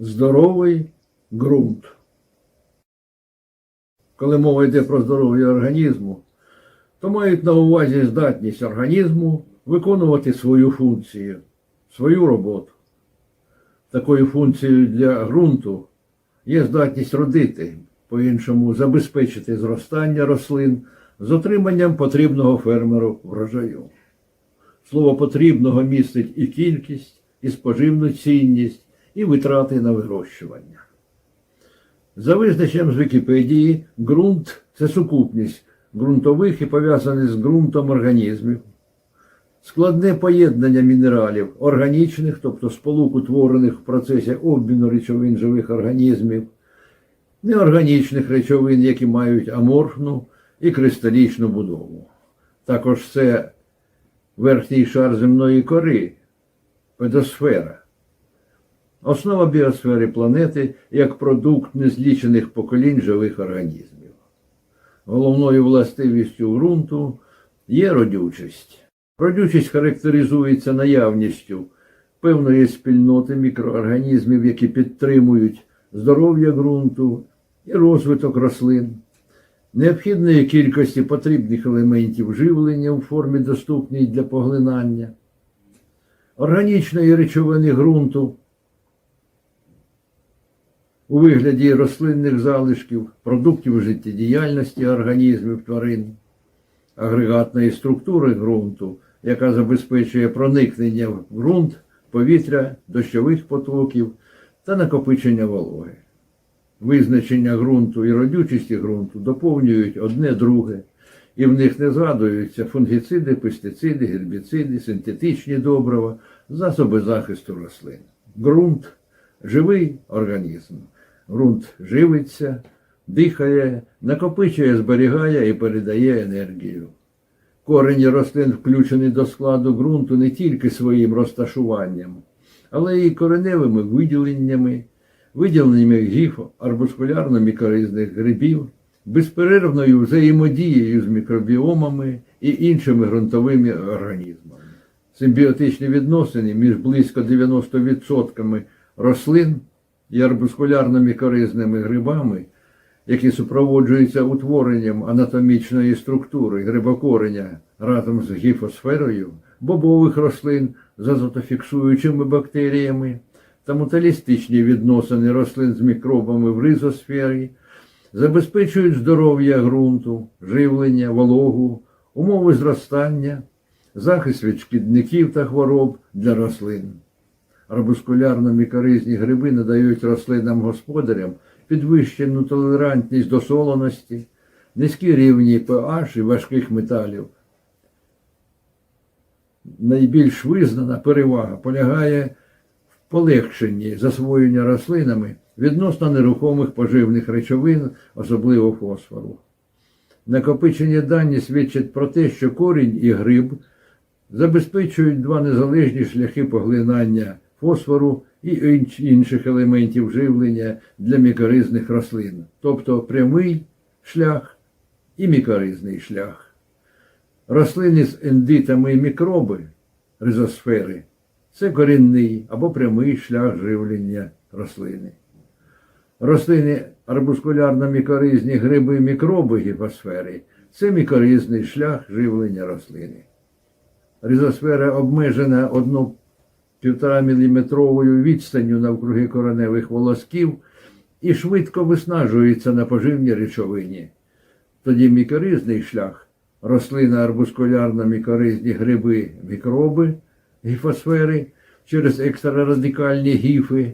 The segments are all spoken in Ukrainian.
здоровий ґрунт. Коли мова йде про здоров'я організму, то мають на увазі здатність організму виконувати свою функцію, свою роботу. Такою функцією для ґрунту є здатність родити, по-іншому забезпечити зростання рослин з отриманням потрібного фермеру врожаю. Слово потрібного містить і кількість, і споживну цінність, і витрати на вирощування. За визначенням з Вікіпедії, ґрунт це сукупність ґрунтових і пов'язаних з ґрунтом організмів, складне поєднання мінералів органічних, тобто сполук утворених в процесі обміну речовин живих організмів, неорганічних речовин, які мають аморфну і кристалічну будову. Також це верхній шар земної кори, педосфера. Основа біосфери планети як продукт незлічених поколінь живих організмів. Головною властивістю ґрунту є родючість. Родючість характеризується наявністю певної спільноти мікроорганізмів, які підтримують здоров'я ґрунту і розвиток рослин, необхідної кількості потрібних елементів живлення у формі доступній для поглинання, органічної речовини ґрунту у вигляді рослинних залишків, продуктів життєдіяльності організмів тварин, агрегатної структури ґрунту, яка забезпечує проникнення в ґрунт, повітря, дощових потоків та накопичення вологи. Визначення ґрунту і родючості ґрунту доповнюють одне друге, і в них не згадуються фунгіциди, пестициди, гербіциди, синтетичні добрива, засоби захисту рослин. Ґрунт живий організм. Ґрунт живиться, дихає, накопичує, зберігає і передає енергію. Корені рослин включені до складу ґрунту не тільки своїм розташуванням, але й кореневими виділеннями, виділеннями гіф арбускулярно-мікоризних грибів, безперервною взаємодією з мікробіомами і іншими ґрунтовими організмами. Симбіотичні відносини між близько 90% рослин і арбускулярно-мікоризними грибами, які супроводжуються утворенням анатомічної структури грибокореня разом з гіфосферою, бобових рослин з азотофіксуючими бактеріями та муталістичні відносини рослин з мікробами в ризосфері, забезпечують здоров'я ґрунту, живлення, вологу, умови зростання, захист від шкідників та хвороб для рослин. Арбускулярно-мікоризні гриби надають рослинам-господарям підвищену толерантність до солоності, низькі рівні pH і важких металів. Найбільш визнана перевага полягає в полегшенні засвоєння рослинами відносно нерухомих поживних речовин, особливо фосфору. Накопичені дані свідчать про те, що корінь і гриб забезпечують два незалежні шляхи поглинання фосфору і інших елементів живлення для мікоризних рослин, тобто прямий шлях і мікоризний шлях. Рослини з ендитами і мікроби ризосфери це корінний або прямий шлях живлення рослини. Рослини арбускулярно-мікоризні гриби і мікроби гіпосфери це мікоризний шлях живлення рослини. Ризосфера обмежена 1,5 мм відстанню навкруги кореневих волосків і швидко виснажується на поживній речовині. Тоді мікоризний шлях рослина арбускулярно-мікоризні гриби, мікроби, гіфосфери через екстрарадикальні гіфи,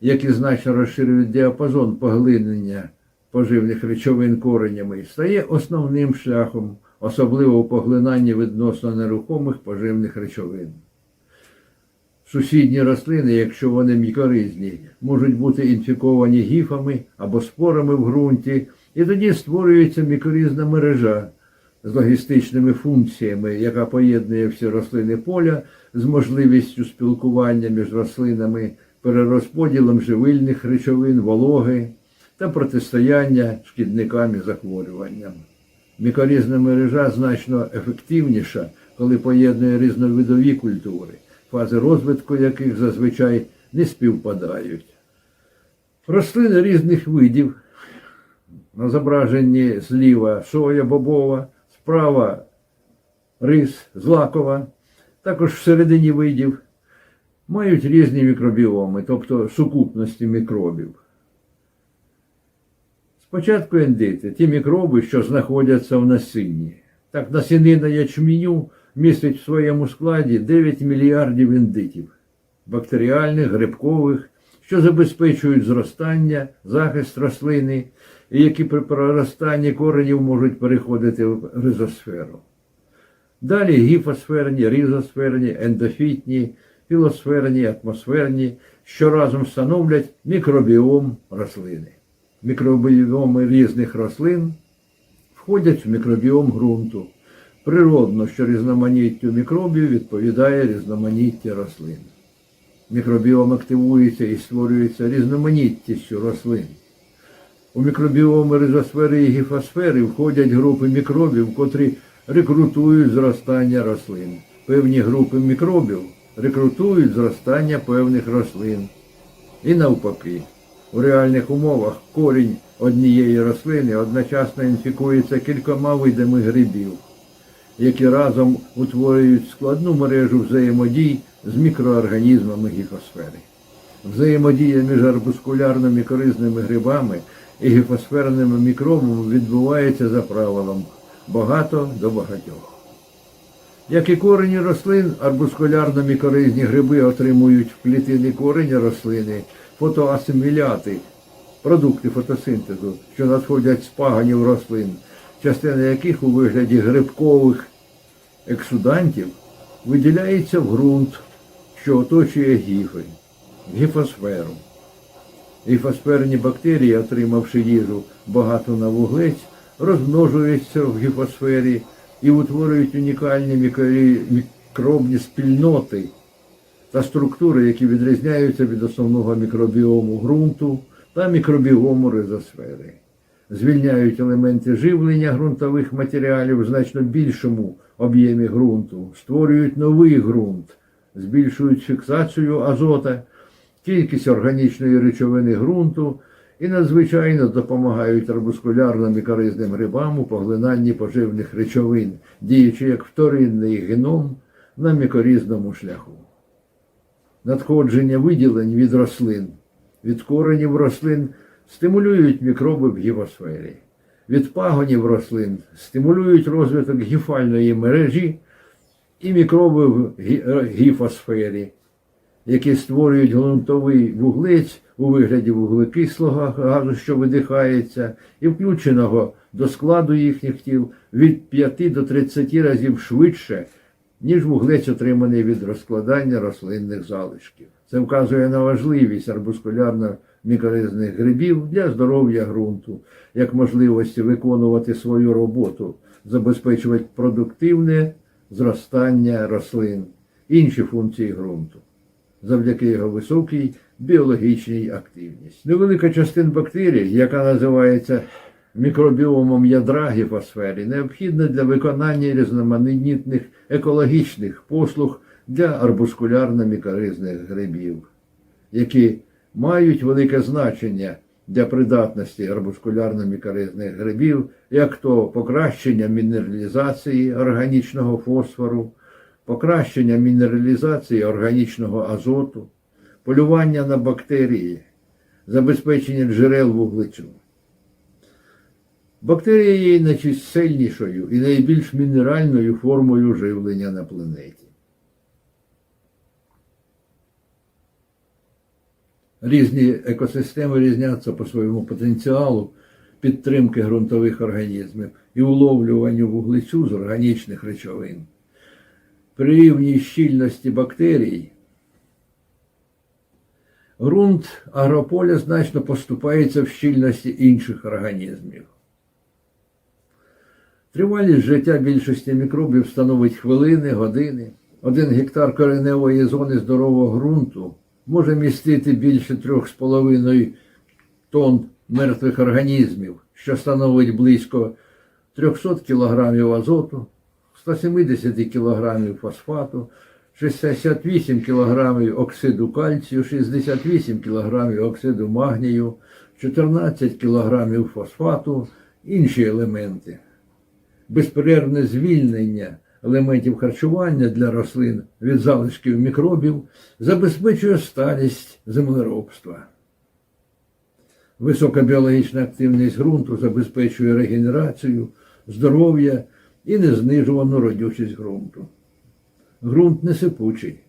які значно розширюють діапазон поглинення поживних речовин коренями, стає основним шляхом, особливо у поглинанні відносно нерухомих поживних речовин. Сусідні рослини, якщо вони мікоризні, можуть бути інфіковані гіфами або спорами в ґрунті, і тоді створюється мікоризна мережа з логістичними функціями, яка поєднує всі рослини поля з можливістю спілкування між рослинами, перерозподілом живильних речовин, вологи та протистояння шкідникам і захворюванням. Мікорізна мережа значно ефективніша, коли поєднує різновидові культури, фази розвитку яких зазвичай не співпадають. Рослини різних видів. На зображенні зліва соя бобова, справа рис злакова, також всередині видів мають різні мікробіоми, тобто сукупності мікробів. Спочатку ендити, ті мікроби, що знаходяться в насінні. Так, насінина ячменю містить в своєму складі 9 мільярдів ендитів, бактеріальних, грибкових, що забезпечують зростання, захист рослини, і які при проростанні коренів можуть переходити в ризосферу. Далі гіфосферні, різосферні, ендофітні, філосферні, атмосферні, що разом становлять мікробіом рослини. Мікробіоми різних рослин входять в мікробіом ґрунту. Природно, що різноманіттю мікробів відповідає різноманіття рослин. Мікробіом активується і створюється різноманіттістю рослин. У мікробіоми ризосфери і гіфосфери входять групи мікробів, котрі рекрутують зростання рослин. Певні групи мікробів рекрутують зростання певних рослин. І навпаки, у реальних умовах корінь однієї рослини одночасно інфікується кількома видами грибів, які разом утворюють складну мережу взаємодій з мікроорганізмами гіфосфери. Взаємодія між арбускулярними коризними грибами і гіфосферними мікробами відбувається за правилом багато до багатьох. Як і корені рослин, арбускулярно-мікоризні гриби отримують в клітини корені рослини фотоасиміляти, продукти фотосинтезу, що надходять з паганів рослин, частина яких у вигляді грибкових ексудантів виділяється в ґрунт, що оточує гіфи, гіфосферу. Гіфосферні бактерії, отримавши їжу багато на вуглець, розмножуються в гіфосфері і утворюють унікальні мікробні спільноти та структури, які відрізняються від основного мікробіому ґрунту та мікробіому ризосфери. Звільняють елементи живлення ґрунтових матеріалів в значно більшому об'ємі ґрунту, створюють новий ґрунт, збільшують фіксацію азота, кількість органічної речовини ґрунту і надзвичайно допомагають арбускулярно-мікоризним грибам у поглинанні поживних речовин, діючи як вторинний геном на мікорізному шляху. Надходження виділень від рослин, від коренів рослин стимулюють мікроби в гівосфері. Від пагонів рослин стимулюють розвиток гіфальної мережі і мікроби в гіфосфері, які створюють ґрунтовий вуглець у вигляді вуглекислого газу, що видихається, і включеного до складу їхніх тіл від 5 до 30 разів швидше, ніж вуглець, отриманий від розкладання рослинних залишків. Це вказує на важливість арбускулярно-мікоризних грибів для здоров'я ґрунту, як можливості виконувати свою роботу, забезпечувати продуктивне зростання рослин, інші функції ґрунту завдяки його високій біологічній активності. Невелика частина бактерій, яка називається мікробіомом ядра гіфосфері, необхідна для виконання різноманітних екологічних послуг для арбускулярно-мікоризних грибів, які мають велике значення для придатності арбускулярно-мікоризних грибів, як то покращення мінералізації органічного фосфору, покращення мінералізації органічного азоту, полювання на бактерії, забезпечення джерел вуглецю. Бактерія є найчисельнішою і найбільш мінеральною формою живлення на планеті. Різні екосистеми різняться по своєму потенціалу підтримки ґрунтових організмів і уловлюванню вуглецю з органічних речовин. При рівній щільності бактерій ґрунт агрополя значно поступається в щільності інших організмів. Тривалість життя більшості мікробів становить хвилини, години. Один гектар кореневої зони здорового ґрунту може містити більше 3,5 тонн мертвих організмів, що становить близько 300 кг азоту, 170 кг фосфату, 68 кг оксиду кальцію, 68 кг оксиду магнію, 14 кг фосфату, інші елементи. Безперервне звільнення елементів харчування для рослин від залишків мікробів забезпечує сталість землеробства. Висока біологічна активність ґрунту забезпечує регенерацію, здоров'я і незнижувану родючість ґрунту. Ґрунт не сипучий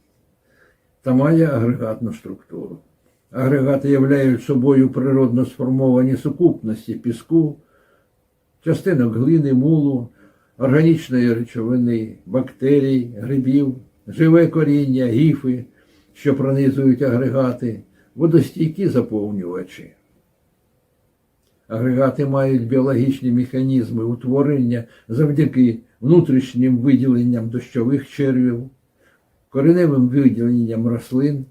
та має агрегатну структуру. Агрегати являють собою природно сформовані сукупності піску, частинок глини, мулу, органічної речовини, бактерій, грибів, живе коріння, гіфи, що пронизують агрегати, водостійкі заповнювачі. Агрегати мають біологічні механізми утворення завдяки внутрішнім виділенням дощових червів, кореневим виділенням рослин,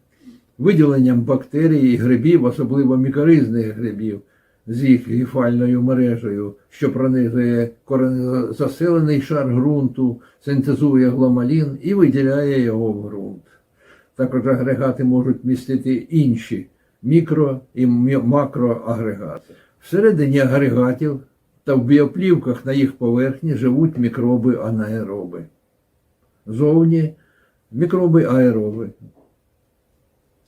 виділенням бактерій і грибів, особливо мікоризних грибів, з їх гіфальною мережею, що пронизує коренезаселений шар ґрунту, синтезує гломалін і виділяє його в ґрунт. Також агрегати можуть містити інші мікро і макроагрегати. Всередині агрегатів та в біоплівках на їх поверхні живуть мікроби анаероби. Зовні мікроби аероби.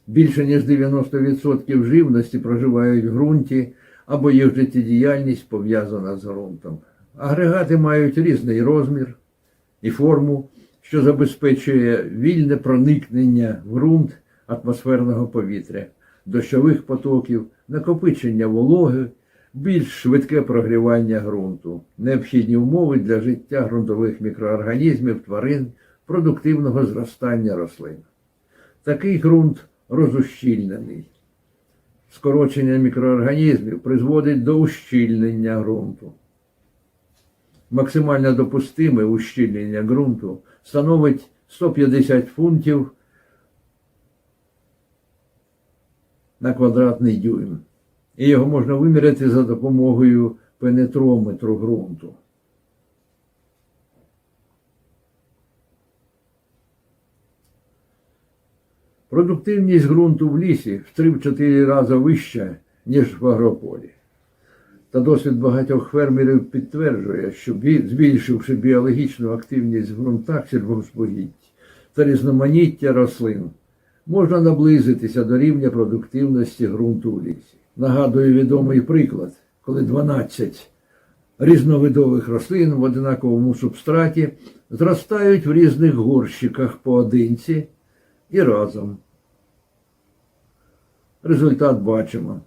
Більше ніж 90% живності проживають в ґрунті або їх життєдіяльність пов'язана з ґрунтом. Агрегати мають різний розмір і форму, що забезпечує вільне проникнення в ґрунт атмосферного повітря, дощових потоків, накопичення вологи, більш швидке прогрівання ґрунту, необхідні умови для життя ґрунтових мікроорганізмів, тварин, продуктивного зростання рослин. Такий ґрунт розущільнений. Скорочення мікроорганізмів призводить до ущільнення ґрунту. Максимально допустиме ущільнення ґрунту становить 150 фунтів на квадратний дюйм. І його можна виміряти за допомогою пенетрометру ґрунту. Продуктивність ґрунту в лісі в 3-4 рази вища, ніж в агрополі. Та досвід багатьох фермерів підтверджує, що збільшивши біологічну активність в ґрунтах сільгоспогідь та різноманіття рослин, можна наблизитися до рівня продуктивності ґрунту в лісі. Нагадую відомий приклад, коли 12 різновидових рослин в одинаковому субстраті зростають в різних горщиках поодинці і разом. Результат бачимо.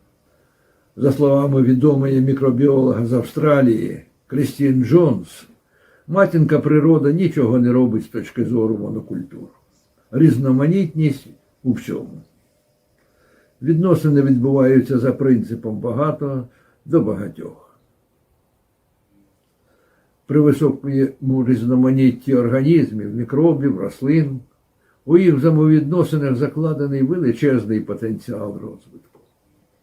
За словами відомої мікробіолога з Австралії Крістін Джонс, матінка природа нічого не робить з точки зору монокультур. Різноманітність у всьому. Відносини відбуваються за принципом багато до багатьох. При високому різноманітті організмів, мікробів, рослин, у їх взаємовідносинах закладений величезний потенціал розвитку.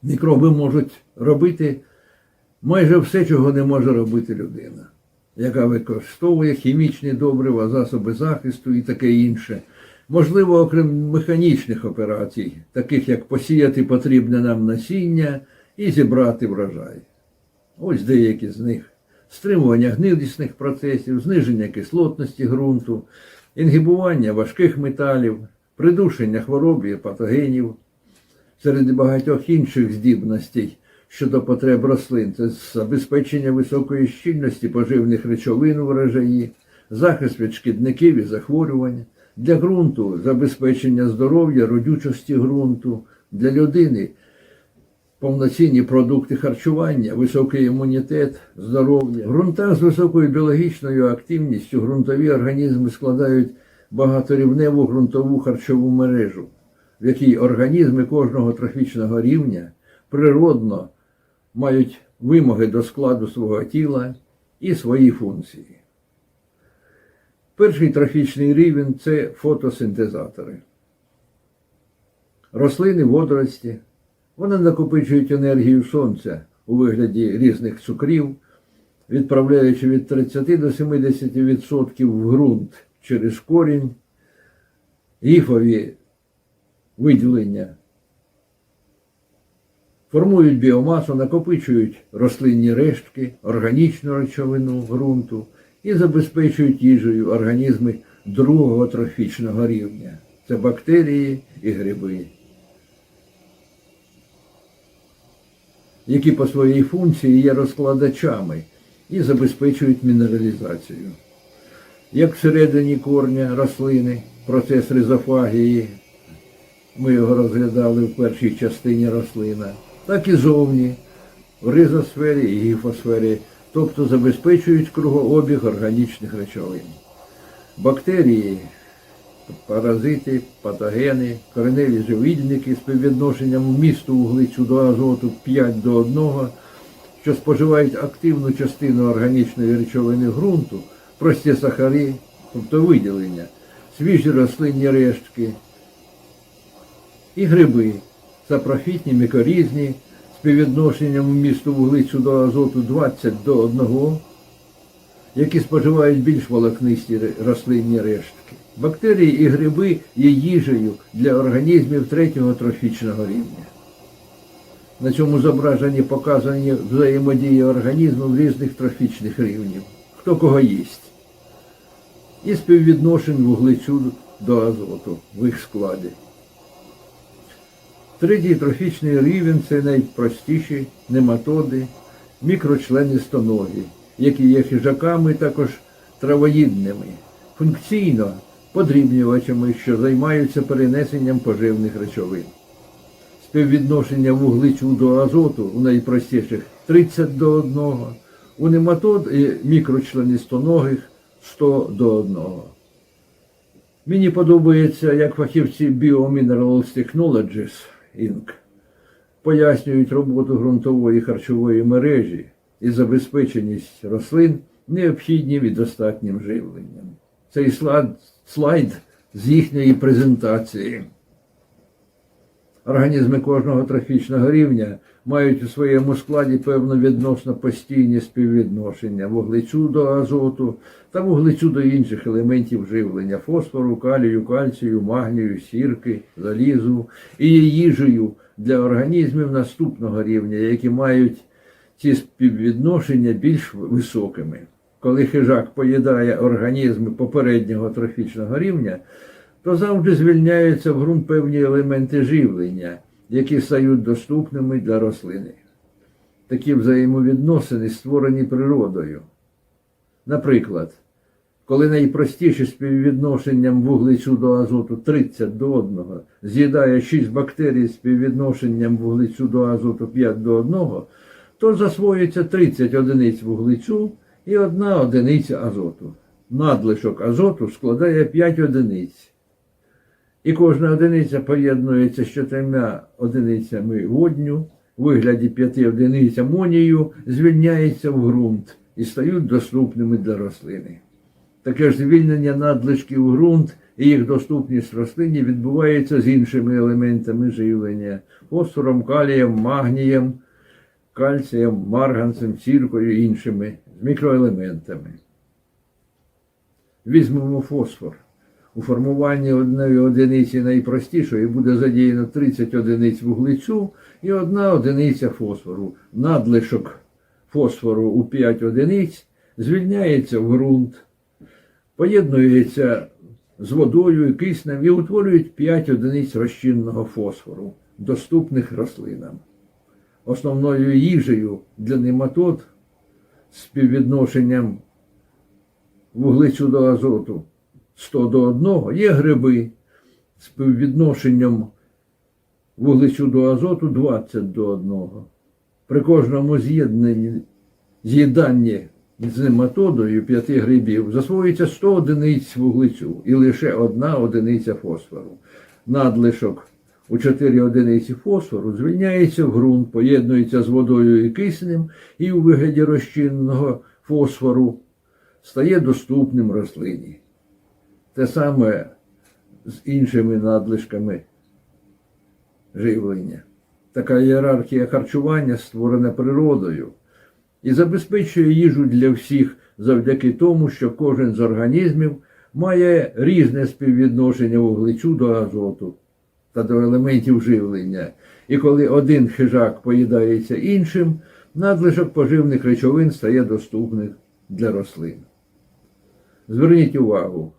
Мікроби можуть робити майже все, чого не може робити людина, яка використовує хімічні добрива, засоби захисту і таке інше. Можливо, окрім механічних операцій, таких як посіяти потрібне нам насіння і зібрати врожай. Ось деякі з них: стримування гнилісних процесів, зниження кислотності ґрунту, інгібування важких металів, придушення хвороб і патогенів. Серед багатьох інших здібностей щодо потреб рослин це забезпечення високої щільності поживних речовин у врожаї, захист від шкідників і захворювань, для ґрунту забезпечення здоров'я, родючості ґрунту, для людини повноцінні продукти харчування, високий імунітет, здоров'я. В ґрунтах з високою біологічною активністю ґрунтові організми складають багаторівневу ґрунтову харчову мережу, в якій організми кожного трофічного рівня природно мають вимоги до складу свого тіла і свої функції. Перший трофічний рівень це фотосинтезатори. Рослини, водорості, вони накопичують енергію сонця у вигляді різних цукрів, відправляючи від 30 до 70% в ґрунт через корінь гіфові виділення формують біомасу, накопичують рослинні рештки, органічну речовину ґрунту і забезпечують їжею організми другого трофічного рівня. Це бактерії і гриби, які по своїй функції є розкладачами і забезпечують мінералізацію. Як всередині корня рослини, процес ризофагії, ми його розглядали в першій частині рослина, так і зовні, в ризосфері і гіфосфері, тобто забезпечують кругообіг органічних речовин. Бактерії, паразити, патогени, кореневі живільники з співвідношенням вмісту вуглецю до азоту 5 до 1, що споживають активну частину органічної речовини ґрунту, прості сахари, тобто виділення, свіжі рослинні рештки і гриби, сапрофітні, мікорізні, з співвідношенням вмісту вуглецю до азоту 20 до 1, які споживають більш волокнисті рослинні рештки. Бактерії і гриби є їжею для організмів третього трофічного рівня. На цьому зображенні показані взаємодії організмів різних трофічних рівнів, хто кого їсть, і співвідношень вуглецю до азоту в їх складі. Третій трофічний рівень це найпростіші нематоди, мікрочленистоногі, які є хижаками також травоїдними, функційно подрібнювачами, що займаються перенесенням поживних речовин. Співвідношення вуглецю до азоту у найпростіших 30 до 1, у нематод і мікрочленистоногих 100 до 1. Мені подобається, як фахівці Biominerals Technologies Inc. пояснюють роботу ґрунтової харчової мережі і забезпеченість рослин необхідним і достатнім живленням. Цей слайд, слайд з їхньої презентації. Організми кожного трофічного рівня мають у своєму складі певно відносно постійні співвідношення вуглецю до азоту та вуглецю до інших елементів живлення фосфору, калію, кальцію, магнію, сірки, залізу і їжею для організмів наступного рівня, які мають ці співвідношення більш високими. Коли хижак поїдає організми попереднього трофічного рівня, то завжди звільняються в ґрунт певні елементи живлення, які стають доступними для рослини. Такі взаємовідносини створені природою. Наприклад, коли найпростіше співвідношенням вуглецю до азоту 30 до 1 з'їдає 6 бактерій з співвідношенням вуглецю до азоту 5 до 1, то засвоюється 30 одиниць вуглецю і 1 одиниця азоту. Надлишок азоту складає 5 одиниць. І кожна одиниця поєднується з чотирма одиницями водню, у вигляді п'яти одиниць амонію, звільняється в ґрунт і стають доступними для рослини. Таке ж звільнення надлишків в ґрунт і їх доступність рослині відбувається з іншими елементами живлення фосфором, калієм, магнієм, кальцієм, марганцем, сіркою і іншими мікроелементами. Візьмемо фосфор. У формуванні одної одиниці найпростішої буде задіяно 30 одиниць вуглецю і одна одиниця фосфору. Надлишок фосфору у 5 одиниць звільняється в ґрунт, поєднується з водою і киснем і утворюють 5 одиниць розчинного фосфору, доступних рослинам. Основною їжею для нематод співвідношенням вуглецю до азоту 100 до 1 є гриби з співвідношенням вуглецю до азоту 20 до 1. При кожному з'єднанні з'їданні з нематодою 5 грибів засвоюється 100 одиниць вуглецю і лише одна одиниця фосфору. Надлишок у 4 одиниці фосфору звільняється в ґрунт, поєднується з водою і киснем і у вигляді розчинного фосфору стає доступним рослині. Те саме з іншими надлишками живлення. Така ієрархія харчування створена природою і забезпечує їжу для всіх завдяки тому, що кожен з організмів має різне співвідношення вуглечу до азоту та до елементів живлення. І коли один хижак поїдається іншим, надлишок поживних речовин стає доступним для рослин. Зверніть увагу,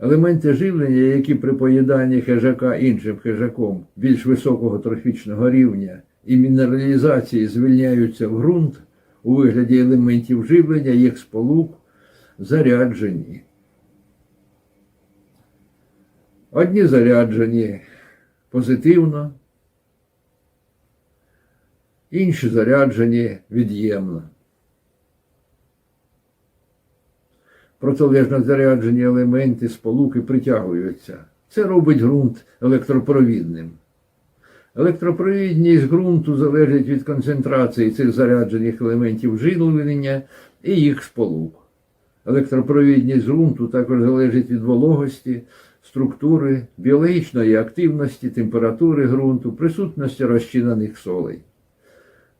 елементи живлення, які при поїданні хижака іншим хижаком більш високого трофічного рівня і мінералізації звільняються в ґрунт у вигляді елементів живлення, їх сполук заряджені. Одні заряджені позитивно, інші заряджені від'ємно. Протилежно заряджені елементи сполуки притягуються. Це робить ґрунт електропровідним. Електропровідність ґрунту залежить від концентрації цих заряджених елементів живлення і їх сполук. Електропровідність ґрунту також залежить від вологості, структури, біологічної активності, температури ґрунту, присутності розчинених солей.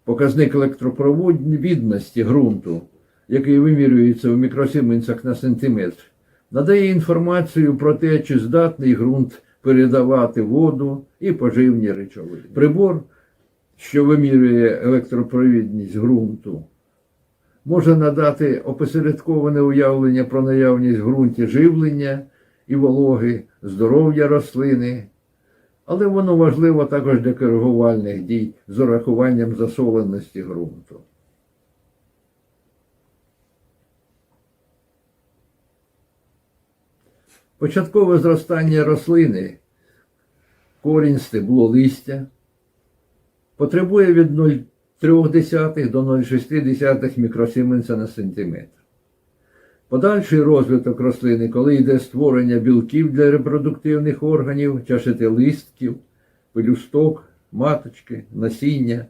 Показник електропровідності ґрунту, який вимірюється в мікросіменцях на сантиметр, надає інформацію про те, чи здатний ґрунт передавати воду і поживні речовини. Прибор, що вимірює електропровідність ґрунту, може надати опосередковане уявлення про наявність в ґрунті живлення і вологи, здоров'я рослини, але воно важливо також для коригувальних дій з урахуванням засоленості ґрунту. Початкове зростання рослини, корінь, стебло, листя потребує від 0,3 до 0,6 мікросіменса на сантиметр. Подальший розвиток рослини, коли йде створення білків для репродуктивних органів, чашетилистків, пелюсток, маточки, насіння,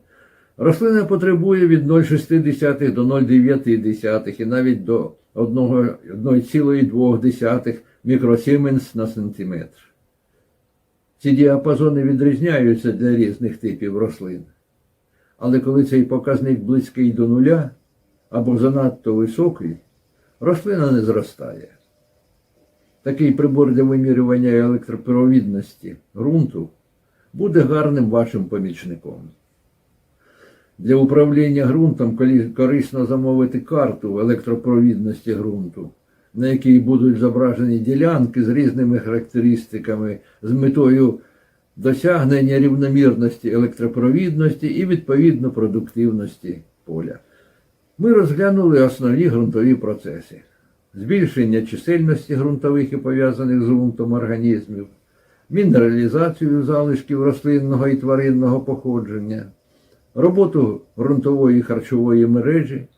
рослина потребує від 0,6 до 0,9 і навіть до 1,2 мікросіменс на сантиметр. Ці діапазони відрізняються для різних типів рослин. Але коли цей показник близький до нуля або занадто високий, рослина не зростає. Такий прибор для вимірювання електропровідності ґрунту буде гарним вашим помічником. Для управління ґрунтом корисно замовити карту електропровідності ґрунту, на якій будуть зображені ділянки з різними характеристиками з метою досягнення рівномірності електропровідності і відповідно продуктивності поля. Ми розглянули основні ґрунтові процеси: збільшення чисельності ґрунтових і пов'язаних з ґрунтом організмів, мінералізацію залишків рослинного і тваринного походження, роботу ґрунтової харчової мережі,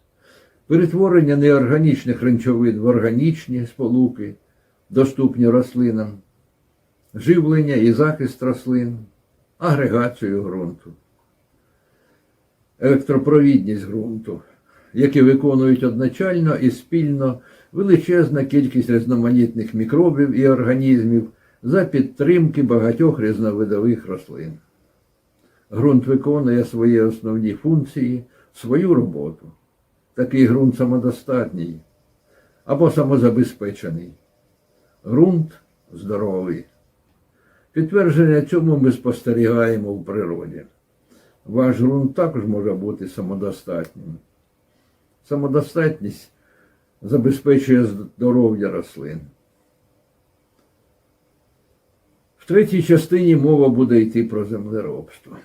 перетворення неорганічних речовин в органічні сполуки, доступні рослинам, живлення і захист рослин, агрегацію ґрунту, електропровідність ґрунту, які виконують одночально і спільно величезна кількість різноманітних мікробів і організмів за підтримки багатьох різновидових рослин. Ґрунт виконує свої основні функції, свою роботу. Такий ґрунт самодостатній або самозабезпечений. Ґрунт здоровий. Підтвердження цьому ми спостерігаємо в природі. Ваш ґрунт також може бути самодостатнім. Самодостатність забезпечує здоров'я рослин. В третій частині мова буде йти про землеробство.